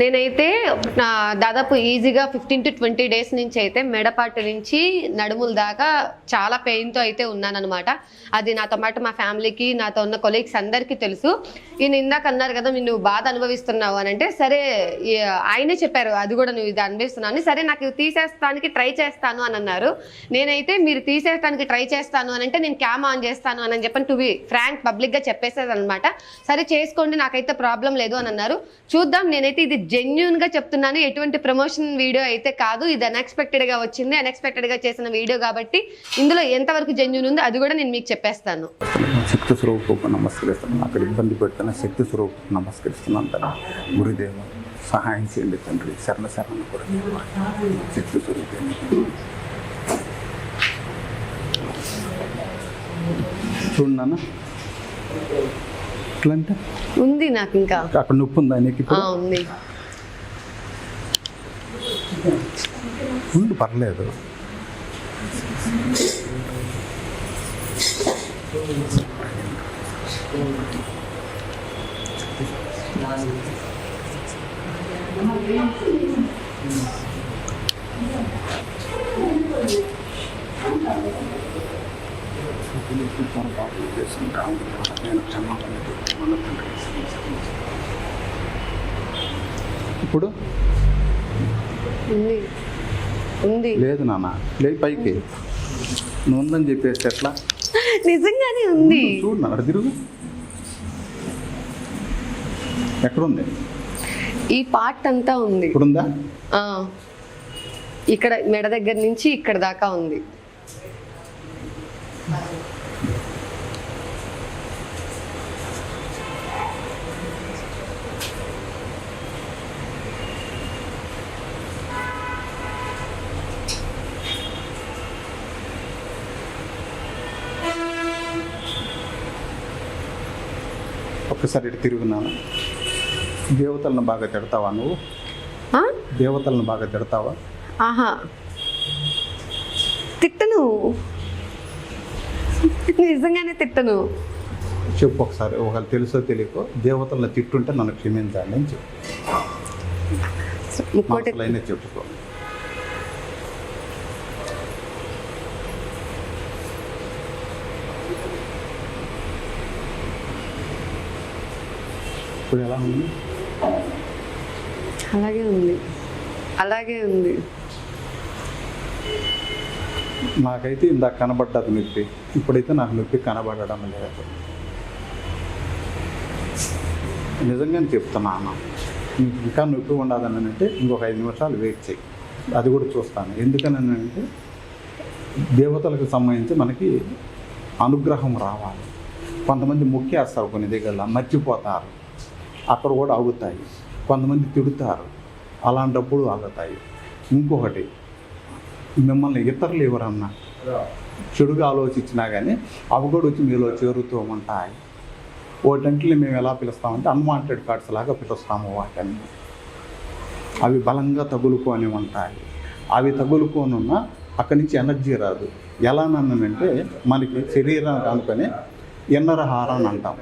నేనైతే నా దాదాపు ఈజీగా ఫిఫ్టీన్ టు ట్వంటీ డేస్ నుంచి అయితే మెడపాటు నుంచి నడుముల దాకా చాలా పెయిన్తో అయితే ఉన్నానమాట అది నాతో పాటు మా ఫ్యామిలీకి నాతో ఉన్న కొలీగ్స్ అందరికీ తెలుసు. ఈయన ఇందాక అన్నారు కదా నువ్వు బాధ అనుభవిస్తున్నావు అని అంటే సరే ఆయనే చెప్పారు అది కూడా నువ్వు ఇది అనుభవిస్తున్నావు సరే నాకు తీసేస్తానికి ట్రై చేస్తాను అని అన్నారు. నేనైతే మీరు తీసేస్తానికి ట్రై చేస్తాను అని అంటే నేను క్యామ్ ఆన్ చేస్తాను అని చెప్పని టు బి ఫ్రాంక్ పబ్లిక్గా చెప్పేసేది అనమాట సరే చేసుకోండి నాకైతే ప్రాబ్లం లేదు అని అన్నారు. చూద్దాం నేనైతే ఇది జెన్యున్గా చెప్తున్నాను. ఎటువంటి ప్రమోషన్ వీడియో అయితే కాదు. ఇది అన్ఎక్స్పెక్టెడ్గా వచ్చింది. అన్ఎక్స్పెక్టెడ్గా చేసిన వీడియో కాబట్టి ఇందులో ఎంతవరకు జెన్యున్ ఉందో అది కూడా నేను మీకు చెప్పేస్తాను. శక్తి స్వరూపకు నమస్కరిస్తున్నాను. అక్కడ ఇబ్బంది పెడుతున్న శక్తి స్వరూపకు నమస్కరిస్తున్నాను తండ్రి గురుదేవ సహాయం చేయండి తండ్రి. శరణ శరణ గురుదేవ. శక్తి స్వరూపం. చూడు అంటే ఉంది నాకు ఇంకా అక్కడ నొప్పి ఉందా నీకు ఇప్పుడు? ఉంది. ఉండు పర్లేదు. ఇప్పుడు? ఉంది. ఉంది. లేదు నాన్న లేదు పైకి. నువ్వు ఉందని చెప్పేస్తే ఎట్లా? నిజంగానే ఉంది. చూడు నాన్న తిరుగు. ఎక్కడుంది? ఈ పార్ట్ అంతా ఉంది. ఇప్పుడుందా? ఇక్కడ మెడ దగ్గర నుంచి ఇక్కడ దాకా ఉంది. ఒక్కసారి ఇటు తిరుగున్నాను దేవతలను బాగా తిడతావా నువ్వు? దేవతలను బాగా తిడతావా? ఆహా. తిట్టను. నిజంగానే తిట్టను. చెప్పు ఒకసారి ఒకవేళ తెలుసో తెలియకో దేవతలను తిట్టుంటే నన్ను క్షమించండి అని చెప్పు. చెప్పుకో. ఇప్పుడు ఎలా ఉంది? అలాగే ఉంది. అలాగే ఉంది. నాకైతే ఇందాక కనబడ్డది నొప్పి. ఇప్పుడైతే నాకు నొప్పి కనబడడం లేదు. నిజంగానే చెప్తున్నాను నీకు ఇంకా నొప్పి ఉండదని అంటే ఇంకొక ఐదు నిమిషాలు వెయిట్ చేయి. అది కూడా చూస్తాను. ఎందుకని అంటే దేవతలకు సంబంధించి మనకి అనుగ్రహం రావాలి. కొంతమంది మొక్కేస్తారు కొన్ని దగ్గర మర్చిపోతారు. అక్కడ కూడా ఆగుతాయి. కొంతమంది తిడుతారు. అలాంటప్పుడు ఆగుతాయి. ఇంకొకటి మిమ్మల్ని ఇతరులు ఎవరన్నా చెడుగా ఆలోచించినా కానీ అవి కూడా వచ్చి మీలో చేరుతూ ఉంటాయి. వాటంటిని మేము ఎలా పిలుస్తామంటే అన్వాంటెడ్ కార్డ్స్ లాగా పిలుస్తాము వాటిని. అవి బలంగా తగులుకొని ఉంటాయి. అవి తగులుకొని ఉన్నా అక్కడి నుంచి ఎనర్జీ రాదు. ఎలా నన్నంటే మనకి శరీరానికి అనుకొని ఇన్నర్ హార అని అంటాం.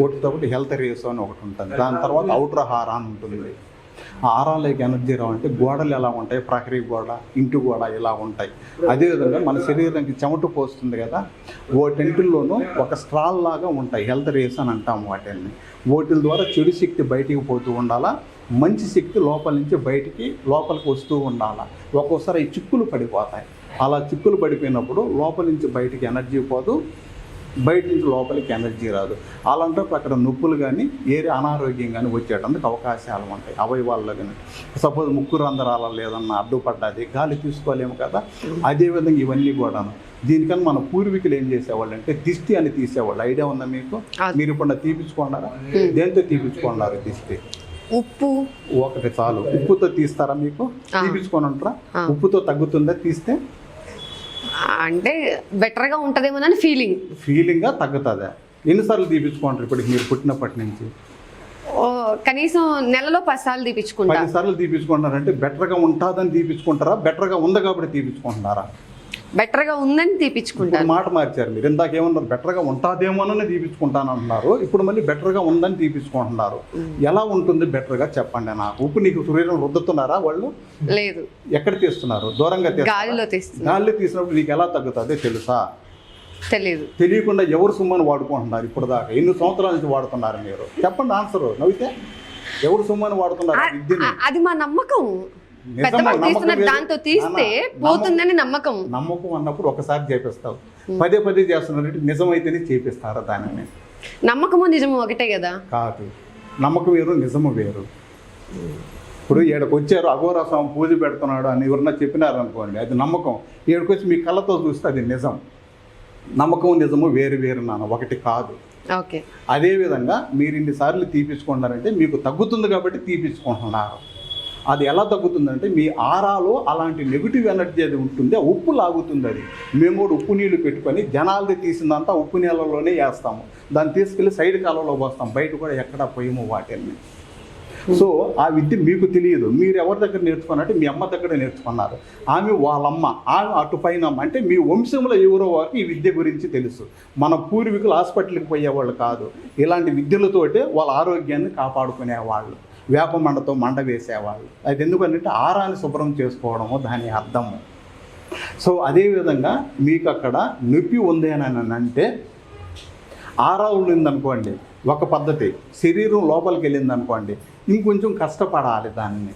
వాటితో ఒకటి హెల్త్ రేస్ అని ఒకటి ఉంటుంది. దాని తర్వాత అవుటర్ హార అని ఉంటుంది. ఆ ఆరాలకి ఎనర్జీ రావంటే గోడలు ఎలా ఉంటాయి? ప్రహరీ గోడ ఇంటి గోడ ఇలా ఉంటాయి. అదేవిధంగా మన శరీరానికి చెమట పోస్తుంది కదా ఓటెంటిల్లోనూ ఒక స్ట్రాల్ లాగా ఉంటాయి. హెల్త్ రేస్ అని అంటాం వాటిని వాటి ద్వారా చెడు శక్తి బయటికి పోతూ ఉండాలా? మంచి శక్తి లోపల నుంచి బయటికి లోపలికి వస్తూ ఉండాలా? ఒక్కోసారి ఈ చిక్కులు పడిపోతాయి. అలా చిక్కులు పడిపోయినప్పుడు లోపల నుంచి బయటికి ఎనర్జీ పోదు. బయట నుంచి లోపలికి ఎనర్జీ రాదు. అలాంటప్పుడు అక్కడ నొప్పులు కానీ ఏరే అనారోగ్యం కానీ వచ్చేటందుకు అవకాశాలు ఉంటాయి. అవయవాల్లో కానీ సపోజ్ ముక్కు రంధ్రాల లేదన్నా అడ్డుపడ్డది గాలి తీసుకోలేము కదా. అదేవిధంగా ఇవన్నీ కూడాను. దీనికన్నా మన పూర్వీకులు ఏం చేసేవాళ్ళు అంటే దిష్టి అని తీసేవాళ్ళు. ఐడియా ఉందా మీకు. మీరు ఇప్పుడు తీపించుకున్నారా దేంతో తీపించుకున్నారు దిష్టి? ఉప్పు. ఒకటి చాలు. ఉప్పుతో తీస్తారా మీకు. తీపించుకొని ఉంటారా. ఉప్పుతో తగ్గుతుందా? తీస్తే? అంటే బెటర్గా ఉంటదేమోనని ఫీలింగ్ ఫీలింగ్గా తగ్గుతుందా. ఎన్నిసార్లు తీపించుకుంటారు ఇప్పుడు మీరు పుట్టినప్పటి నుంచి? కనీసం నెలలో పది సార్లు తీపించుకుంటా పది సార్లు తీపించుకుంటారంటే బెటర్గా ఉంటుందని తీపించుకుంటారా బెటర్గా ఉంది కాబట్టి తీపించుకుంటున్నారా బెటర్గా ఉందని ఇప్పుడు తీపించుకుంటాను మాట మార్చారు మీరు. ఇందాక ఏమన్నారు బెటర్గా ఉంటుందేమోనని తీపించుకుంటాను అంటున్నారు ఇప్పుడు మళ్ళీ బెటర్గా ఉందని తీపించుకుంటున్నారు ఎలా ఉంటుంది బెటర్గా చెప్పండి నాకు? ఉప్పు నీకు శరీరం రుద్దుతున్నారా వాళ్ళు? లేదు. ఎక్కడ తీస్తున్నారు? దూరంగా తీస్తున్నారు గాలిలో తీస్తున్నా గాలి తీసినప్పుడు నీకు ఎలా తగ్గుతుంది తెలుసా? తెలియదు తెలియకుండా ఎవరు సొమ్మని వాడుకుంటున్నారు ఇప్పుడు దాకా ఎన్ని సంవత్సరాల నుంచి వాడుతున్నారు మీరు? చెప్పండి ఆన్సర్. నవ్వితే ఎవరు సొమ్మని వాడుతున్నారు అది మా నమ్మకం. నిజమా? పెద్దవాళ్ళు నమ్మకం తీస్తున్న లేదు. దాంతో తీస్తే పోతుందని నమ్మకం. నమ్మకం అన్నప్పుడు ఒకసారి చేపిస్తావు. పదే పదే చేస్తున్నట్టు నిజమైతేనే చేపిస్తారా దానిని? నమ్మకము నిజము ఒకటే కదా. కాదు. నమ్మకం వేరు నిజము వేరు. ఇప్పుడు ఈడకు వచ్చారు అఘోర స్వామి పూజ పెడుతున్నాడు అని ఎవరన్నా చెప్పినారు అనుకోండి అది నమ్మకం. ఈడకి వచ్చి మీ కళ్ళతో చూస్తే అది నిజం. నమ్మకం నిజము వేరు వేరు నాన్న ఒకటి కాదు. ఓకే. అదేవిధంగా మీరు ఇన్నిసార్లు తీపించుకుంటారంటే మీకు తగ్గుతుంది కాబట్టి తీపించుకుంటున్నారు అది ఎలా తగ్గుతుందంటే మీ ఆరాలో అలాంటి నెగిటివ్ ఎనర్జీ అది ఉంటుంది ఉప్పు లాగుతుంది అది. మేము కూడా ఉప్పు నీళ్ళు పెట్టుకొని జనాలది తీసిందంతా ఉప్పు నీళ్ళలోనే వేస్తాము. దాన్ని తీసుకెళ్ళి సైడ్ కాలంలో పోస్తాం. బయట కూడా ఎక్కడ పోయము వాటిని సో ఆ విద్య మీకు తెలియదు. మీరు ఎవరి దగ్గర నేర్చుకున్నట్టు మీ అమ్మ దగ్గర నేర్చుకున్నారు. ఆమె వాళ్ళమ్మ ఆమె అటు పైన అమ్మ. అంటే మీ వంశంలో ఎవరో వారికి ఈ విద్య గురించి తెలుసు. మన పూర్వీకులు హాస్పిటల్కి పోయేవాళ్ళు కాదు. ఇలాంటి విద్యలతోటే వాళ్ళ ఆరోగ్యాన్ని కాపాడుకునేవాళ్ళు. వేప మండతో మండ వేసేవాళ్ళు. అది ఎందుకంటే ఆరాన్ని శుభ్రం చేసుకోవడము దాని అర్థము. సో అదేవిధంగా మీకు అక్కడ నొప్పి ఉంది అని అంటే ఆరా ఉండిందనుకోండి ఒక పద్ధతి. శరీరం లోపలికి వెళ్ళింది అనుకోండి ఇంకొంచెం కష్టపడాలి దాన్ని.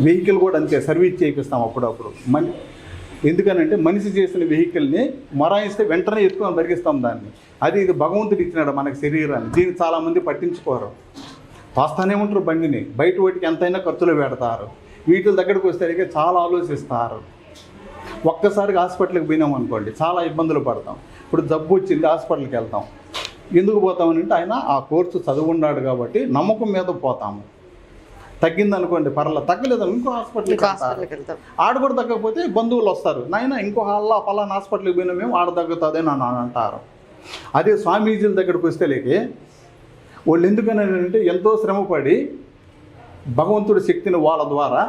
వెహికల్ కూడా అంతే సర్వీస్ చేయిస్తాం అప్పుడప్పుడు. మని ఎందుకనంటే మనిషి చేసిన వెహికల్ని మొరాయిస్తే వెంటనే ఎత్తుకొని పరిగిస్తాం దాన్ని. అది ఇది భగవంతుడు ఇచ్చినాడు మనకి శరీరాన్ని. దీన్ని చాలామంది పట్టించుకోరు. పాస్తానే ఉంటారు బండిని. బయట వాటికి ఎంతైనా ఖర్చులు పెడతారు. వీటి దగ్గరకు వస్తే చాలా ఆలోచిస్తారు. ఒక్కసారిగా హాస్పిటల్కి పోయినాం అనుకోండి చాలా ఇబ్బందులు పడతాం. ఇప్పుడు జబ్బు వచ్చింది హాస్పిటల్కి వెళ్తాం. ఎందుకు పోతామని అంటే ఆయన ఆ కోర్సు చదువున్నాడు కాబట్టి నమ్మకం మీద పోతాము. తగ్గింది అనుకోండి పర్ల తగ్గలేదు ఇంకో హాస్పిటల్కి వెళ్తారు. ఆడ కూడా తగ్గకపోతే బంధువులు వస్తారు. నాయన ఇంకో హాల్లో పలానా హాస్పిటల్కి పోయినా మేము ఆడ తగ్గుతుంది అని అంటారు. అదే స్వామీజీల దగ్గరకు వస్తే లేకే వాళ్ళు ఎందుకని అంటే ఎంతో శ్రమపడి భగవంతుడి శక్తిని వాళ్ళ ద్వారా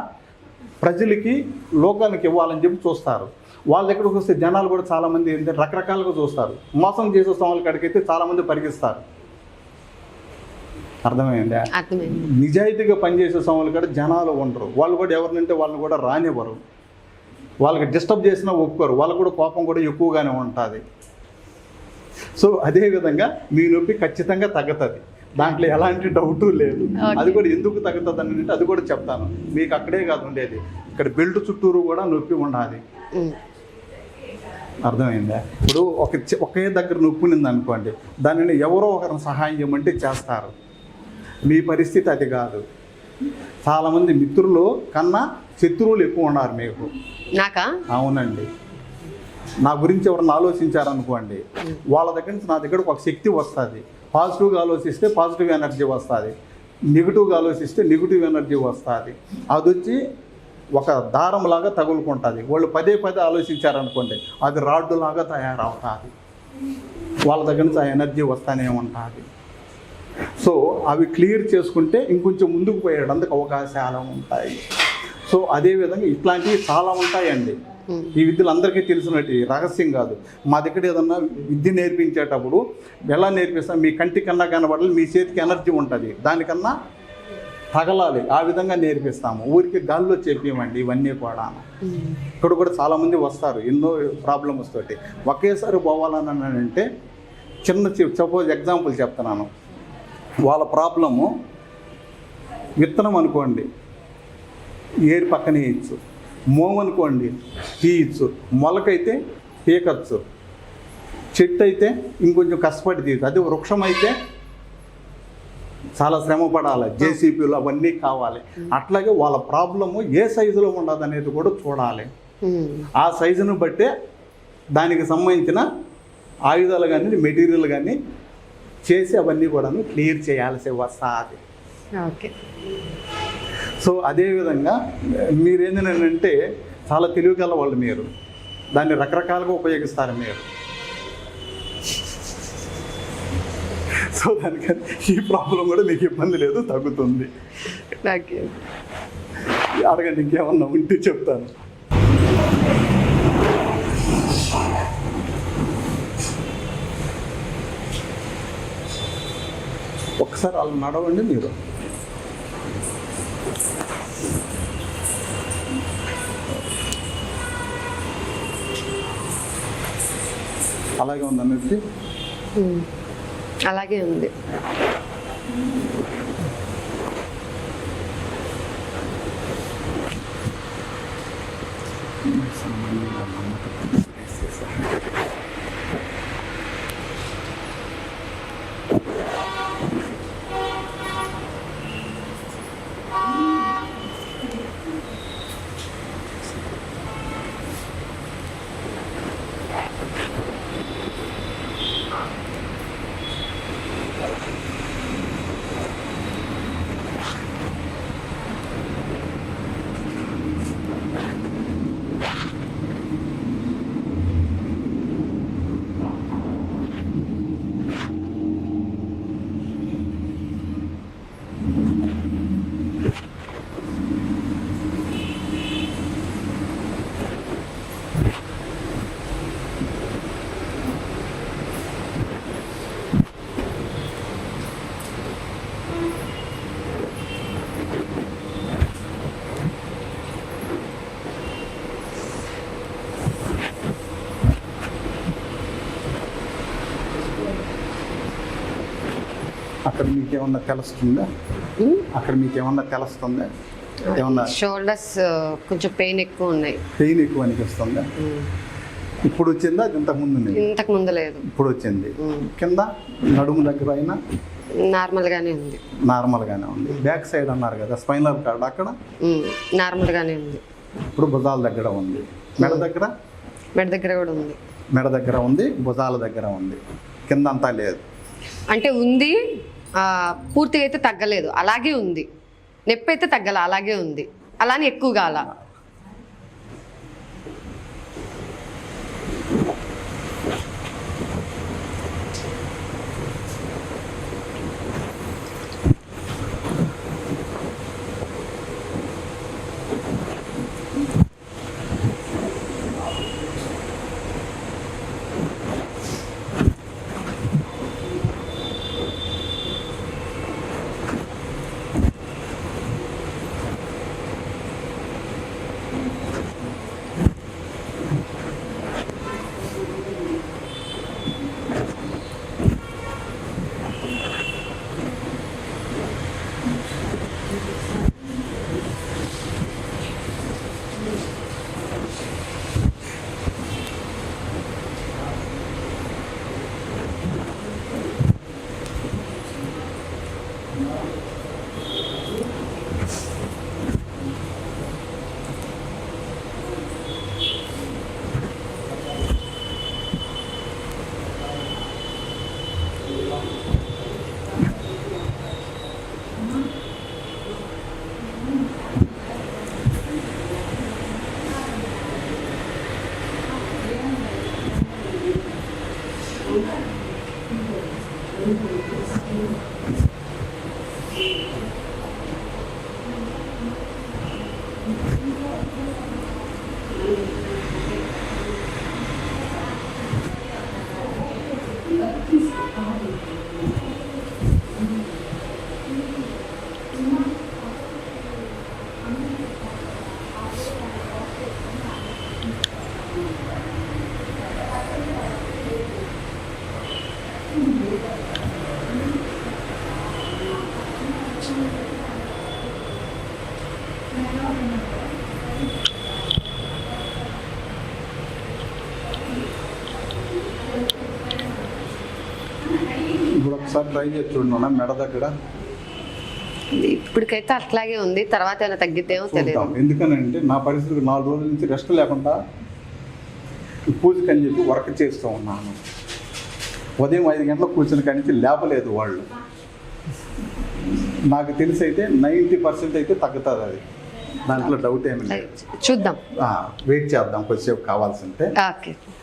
ప్రజలకి లోకానికి ఇవ్వాలని చెప్పి చూస్తారు. వాళ్ళ దగ్గరకు వస్తే జనాలు కూడా చాలామంది ఏంటంటే రకరకాలుగా చూస్తారు. మోసం చేసే స్వాముల కాడికైతే చాలామంది పరిగిస్తారు అర్థమైందా? నిజాయితీగా పనిచేసే స్వాములు కూడా జనాలు ఉండరు. వాళ్ళు కూడా ఎవరినంటే వాళ్ళని కూడా రానివ్వరు. వాళ్ళకి డిస్టర్బ్ చేసినా ఒప్పుకోరు. వాళ్ళకు కూడా కోపం కూడా ఎక్కువగానే ఉంటుంది. సో అదేవిధంగా మీ నొప్పి ఖచ్చితంగా తగ్గుతుంది. దాంట్లో ఎలాంటి డౌటు లేదు. అది కూడా ఎందుకు తగ్గుతుంది అని అంటే అది కూడా చెప్తాను. మీకు అక్కడే కాదు ఉండేది. ఇక్కడ బెల్ట్ చుట్టూరు కూడా నొప్పి ఉండాలి. అర్థమైందా? ఇప్పుడు ఒక ఒకే దగ్గర నొప్పి ఉంది అనుకోండి దానిని ఎవరో ఒకరిని సహాయం చేయమంటే చేస్తారు. మీ పరిస్థితి అది కాదు. చాలామంది మిత్రులు కన్నా శత్రువులు ఎక్కువ ఉన్నారు మీకు. నాకా? అవునండి. నా గురించి ఎవరన్నా ఆలోచించారనుకోండి వాళ్ళ దగ్గర నుంచి నా దగ్గరకు ఒక శక్తి వస్తుంది. పాజిటివ్గా ఆలోచిస్తే పాజిటివ్ ఎనర్జీ వస్తుంది. నెగిటివ్గా ఆలోచిస్తే నెగిటివ్ ఎనర్జీ వస్తుంది. అది వచ్చి ఒక దారంలాగా తగులుకుంటుంది. వాళ్ళు పదే పదే ఆలోచించారనుకోండి అది రాడ్డు లాగా తయారవుతుంది. వాళ్ళ దగ్గర నుంచి ఆ ఎనర్జీ వస్తూనే ఉంటుంది. సో అవి క్లియర్ చేసుకుంటే ఇంకొంచెం ముందుకు పోయేటందుకు అవకాశాలు ఉంటాయి. సో అదేవిధంగా ఇట్లాంటివి చాలా ఉంటాయండి. ఈ విద్యలు అందరికీ తెలిసినట్టు రహస్యం కాదు. మా దగ్గర ఏదన్నా విద్య నేర్పించేటప్పుడు ఎలా నేర్పిస్తాం? మీ కంటి కన్నా కనబడాలి మీ చేతికి ఎనర్జీ ఉంటుంది. దానికన్నా తగలాలి. ఆ విధంగా నేర్పిస్తాము. ఊరికి గాల్లో చెప్పేమండి ఇవన్నీ కూడా. ఇక్కడ కూడా చాలామంది వస్తారు. ఎన్నో ప్రాబ్లమ్స్ తోటి. ఒకేసారి పోవాలని అంటే చిన్న సపోజ్ ఎగ్జాంపుల్ చెప్తున్నాను. వాళ్ళ ప్రాబ్లము విత్తనం అనుకోండి. ఏరి పక్కనే ఇచ్చు. మోము అనుకోండి తీయచ్చు. మొలకైతే పీకచ్చు. చెట్టు అయితే ఇంకొంచెం కష్టపడి తీయచ్చు. అదే వృక్షం అయితే చాలా శ్రమ పడాలి. జేసీపీలు అవన్నీ కావాలి. అట్లాగే వాళ్ళ ప్రాబ్లము ఏ సైజులో ఉండదు అనేది కూడా చూడాలి. ఆ సైజును బట్టే దానికి సంబంధించిన ఆయుధాలు కానీ మెటీరియల్ కానీ చేసి అవన్నీ కూడా క్లియర్ చేయాల్సి వస్తుంది. ఓకే. సో అదేవిధంగా మీరేంటంటే చాలా తెలివిగల వాళ్ళు మీరు. దాన్ని రకరకాలుగా ఉపయోగిస్తారు మీరు. సో దానికని ఈ ప్రాబ్లం కూడా మీకు ఇబ్బంది లేదు తగ్గుతుంది. అడగండి ఇంకేమన్నా ఉంటే చెప్తాను. ఒకసారి వాళ్ళు నడవండి మీరు. అలాగే ఉందా నొప్పి అలాగే ఉంది. అక్కడ మీకు ఏమన్నా తెలుస్తుందా. అక్కడ మీకు ఏమన్నా తెలుస్తుందా? ఏమన్నా షోల్డర్స్ కొంచెం పెయిన్ ఎక్కువ ఉన్నాయి. పెయిన్ ఎక్కువ అనిపిస్తుందా. ఇప్పుడు వచ్చిందా? ఇంతకు ముందు? ఇంతకు ముందు లేదు. ఇప్పుడు వచ్చింది. కింద? నడుము దగ్గర అయినా? నార్మల్ గానే ఉంది. నార్మల్గానే ఉంది. బ్యాక్ సైడ్ అన్నారు కదా స్పైనల్ కార్డ్ అక్కడ. నార్మల్ గానే ఉంది. ఇప్పుడు భుజాల దగ్గర ఉంది. మెడ దగ్గర? మెడ దగ్గర కూడా ఉంది. మెడ దగ్గర ఉంది భుజాల దగ్గర ఉంది. కింద అంతా లేదు. అంటే ఉంది పూర్తిగా అయితే తగ్గలేదు. అలాగే ఉంది. నొప్పి అయితే తగ్గల అలాగే ఉంది. అలానే ఎక్కువ కాల ఇప్పుడు ఒకసారి ట్రై చేసి చూడండి మెడ దగ్గర. ఇప్పటికైతే అట్లాగే ఉంది తర్వాత ఏమైనా తగ్గిద్దేమో తెలియదు ఎందుకనంటే నా పరిస్థితికి నాలుగు రోజుల నుంచి రెస్ట్ లేకుండా ఈ పూజకి అని చెప్పి వర్క్ చేస్తూ ఉన్నాను. ఉదయం ఐదు గంటలకు కూర్చుని కాడి నుంచి లేపలేదు వాళ్ళు. నాకు తెలిసి అయితే నైంటీ పర్సెంట్ అయితే తగ్గుతుంది అది. దాంట్లో డౌట్ ఏమి లేదు. చూద్దాం. వెయిట్ చేద్దాం కొద్దిసేపు కావాల్సింటే ఓకే.